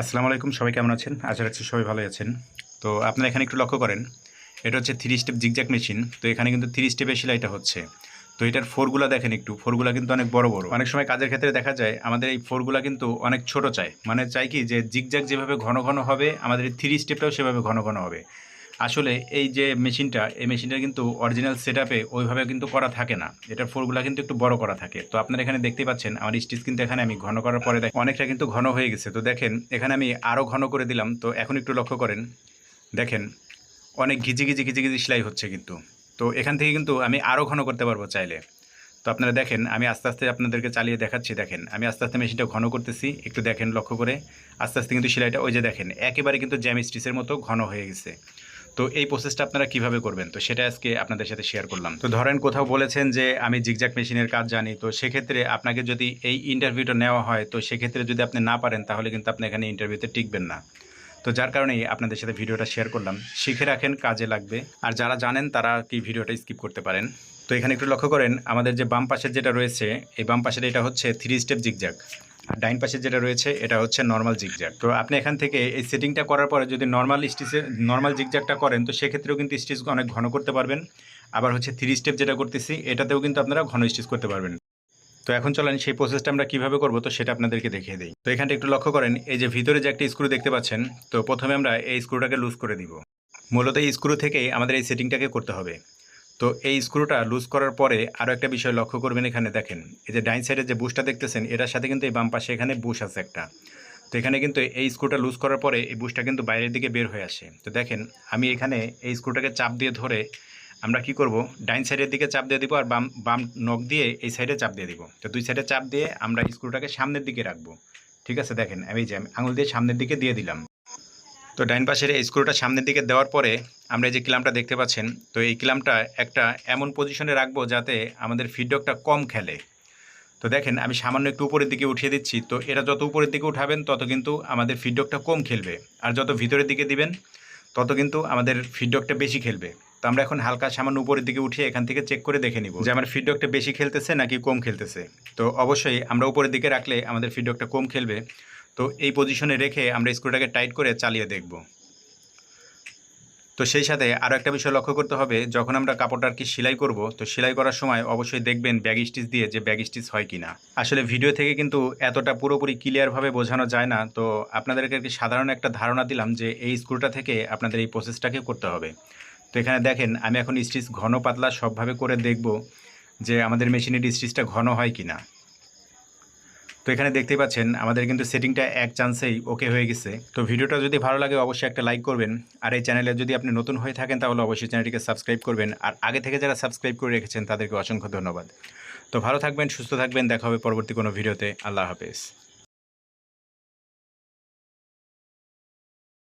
আসসালামু আলাইকুম, সবাই কেমন আছেন? আশা রাখছি সবাই ভালো আছেন। তো আপনারা এখানে একটু লক্ষ্য করেন, এটা হচ্ছে থ্রি স্টেপ জিগজ্যাক মেশিন তো এখানে কিন্তু থ্রি স্টেপে সেলাইটা হচ্ছে। তো এটার ফোরগুলা দেখেন একটু ফোরগুলা কিন্তু অনেক বড় বড়। অনেক সময় কাজের ক্ষেত্রে দেখা যায়, আমাদের এই ফোরগুলা কিন্তু অনেক ছোট চায় মানে চাই কি যে জিগজ্যাক যেভাবে ঘন ঘন হবে, আমাদের এই থ্রি স্টেপটাও সেভাবে ঘন ঘন হবে। আসলে এই যে মেশিনটা, এই মেশিনটা কিন্তু অরিজিনাল সেট ওইভাবে কিন্তু করা থাকে না। এটার ফোরগুলা কিন্তু একটু বড় করা থাকে। তো আপনারা এখানে দেখতে পাচ্ছেন, আমার স্টিচ কিন্তু এখানে আমি ঘন করার পরে দেখ, অনেকটা কিন্তু ঘন হয়ে গেছে। তো দেখেন, এখানে আমি আরও ঘন করে দিলাম। তো এখন একটু লক্ষ্য করেন, দেখেন, অনেক ঘিজি ঘিজি ঘিজি ঘিজি সেলাই হচ্ছে কিন্তু। তো এখান থেকে কিন্তু আমি আরও ঘন করতে পারব চাইলে। তো আপনারা দেখেন, আমি আস্তে আস্তে আপনাদেরকে চালিয়ে দেখাচ্ছি, দেখেন। আমি আস্তে আস্তে মেশিনটা ঘন করতেছি, একটু দেখেন লক্ষ্য করে। আস্তে আস্তে কিন্তু সেলাইটা, ওই যে দেখেন, একেবারে কিন্তু জ্যাম স্টিচের মতো ঘন হয়ে গেছে। তো এই প্রসেসটা আপনারা কীভাবে করবেন? তো সেটা আজকে আপনাদের সাথে শেয়ার করলাম। তো ধরেন কোথাও বলেছেন যে, আমি জিগজ্যাক মেশিনের কাজ জানি। তো সেক্ষেত্রে আপনাকে যদি এই ইন্টারভিউটা নেওয়া হয়, তো সেক্ষেত্রে যদি আপনি না পারেন, তাহলে কিন্তু আপনি এখানে ইন্টারভিউতে টিকবেন না। তো যার কারণেই আপনাদের সাথে ভিডিওটা শেয়ার করলাম। শিখে রাখেন, কাজে লাগবে। আর যারা জানেন, তারা কি ভিডিওটা স্কিপ করতে পারেন। তো এখানে একটু লক্ষ্য করেন, আমাদের যে বাম পাশের যেটা রয়েছে, এই বাম পাশের এটা হচ্ছে থ্রি স্টেপ জিগজ্যাক ডাইন পাশে যেটা রয়েছে, এটা হচ্ছে নর্মাল জিগজ্যাক তো আপনি এখান থেকে এই সেটিংটা করার পরে যদি নর্মাল স্টিচে নর্মাল জিগজ্যাকটা করেন, তো সেক্ষেত্রেও কিন্তু স্টিচ অনেক ঘন করতে পারবেন। আবার হচ্ছে থ্রি স্টেপ যেটা করতেছি, এটাতেও কিন্তু আপনারা ঘন স্টিচ করতে পারবেন। তো এখন চলেন সেই প্রসেসটা আমরা কীভাবে করব, তো সেটা আপনাদেরকে দেখিয়ে দিই। তো এখানটা একটু লক্ষ্য করেন, এই যে ভিতরে যে একটা স্ক্রু দেখতে পাচ্ছেন, তো প্রথমে আমরা এই স্ক্রুটাকে লুজ করে দিব। মূলত এই স্ক্রু থেকেই আমাদের এই সেটিংটাকে করতে হবে। তো এই স্ক্রুটা লুজ করার পরে আরও একটা বিষয় লক্ষ্য করবেন এখানে দেখেন, এই যে ডাইন সাইডে যে বুশটা দেখতেছেন, এটার সাথে কিন্তু এই বাম পাশে এখানে বুশ আছে একটা। তো এখানে কিন্তু এই স্ক্রুটা লুজ করার পরে এই বুশটা কিন্তু বাইরের দিকে বের হয়ে আসে। তো দেখেন, আমি এখানে এই স্ক্রুটাকে চাপ দিয়ে ধরে আমরা কি করব, ডাইন সাইডের দিকে চাপ দিয়ে দিব আর বাম বাম নখ দিয়ে এই সাইডে চাপ দিয়ে দিব। তো দুই সাইডে চাপ দিয়ে আমরা স্ক্রুটাকে সামনের দিকে রাখব। ঠিক আছে, দেখেন, আমি যে আঙুল দিয়ে সামনের দিকে দিয়ে দিলাম। তো ডাইন পাশের এই স্ক্রুটা সামনের দিকে দেওয়ার পরে আমরা এই যে ক্লামটা দেখতে পাচ্ছেন, তো এই ক্লামটা একটা এমন পজিশনে রাখব যাতে আমাদের ফিডব্যাকটা কম খেলে। তো দেখেন, আমি সামান্য একটু উপরের দিকে উঠিয়ে দিচ্ছি, তো এটা যত উপরের দিকে উঠাবেন, তত কিন্তু আমাদের ফিডব্যাকটা কম খেলবে। আর যত ভিতরের দিকে দিবেন, তত কিন্তু আমাদের ফিডব্যাকটা বেশি খেলবে। তো আমরা এখন হালকা সামান্য উপরের দিকে উঠিয়ে এখান থেকে চেক করে দেখে নিব যে আমার ফিডব্যাকটা বেশি খেলতেছে নাকি কম খেলতেছে। তো অবশ্যই আমরা উপরের দিকে রাখলে আমাদের ফিডব্যাকটা কম খেলবে। তো এই পজিশনে রেখে আমরা স্ক্রুটাকে টাইট করে চালিয়ে দেখব। তো সেই সাথে আরও একটা বিষয় লক্ষ্য করতে হবে, যখন আমরা কাপড়টা আর কি সেলাই করব, তো সেলাই করার সময় অবশ্যই দেখবেন ব্যাগ স্টিচ দিয়ে যে ব্যাগ স্টিচ হয় কি না আসলে ভিডিও থেকে কিন্তু এতটা পুরোপুরি ক্লিয়ারভাবে বোঝানো যায় না, তো আপনাদেরকে আর কি সাধারণ একটা ধারণা দিলাম যে এই স্ক্রুটা থেকে আপনাদের এই প্রসেসটাকে করতে হবে। তো এখানে দেখেন, আমি এখন স্টিচ ঘন পাতলা সবভাবে করে দেখব যে আমাদের মেশিনের স্টিচটা ঘন হয় কি না তো এখানে দেখতে পাচ্ছেন, আমাদের কিন্তু সেটিংটা এক চান্সেই ওকে হয়ে গেছে। তো ভিডিওটা যদি ভালো লাগে অবশ্যই একটা লাইক করবেন। আর এই চ্যানেলে যদি আপনি নতুন হয়ে থাকেন, তাহলে অবশ্যই চ্যানেলটিকে সাবস্ক্রাইব করবেন। আর আগে থেকে যারা সাবস্ক্রাইব করে রেখেছেন, তাদেরকে অসংখ্য ধন্যবাদ। তো ভালো থাকবেন, সুস্থ থাকবেন, দেখা হবে পরবর্তী কোনো ভিডিওতে। আল্লাহ হাফেজ।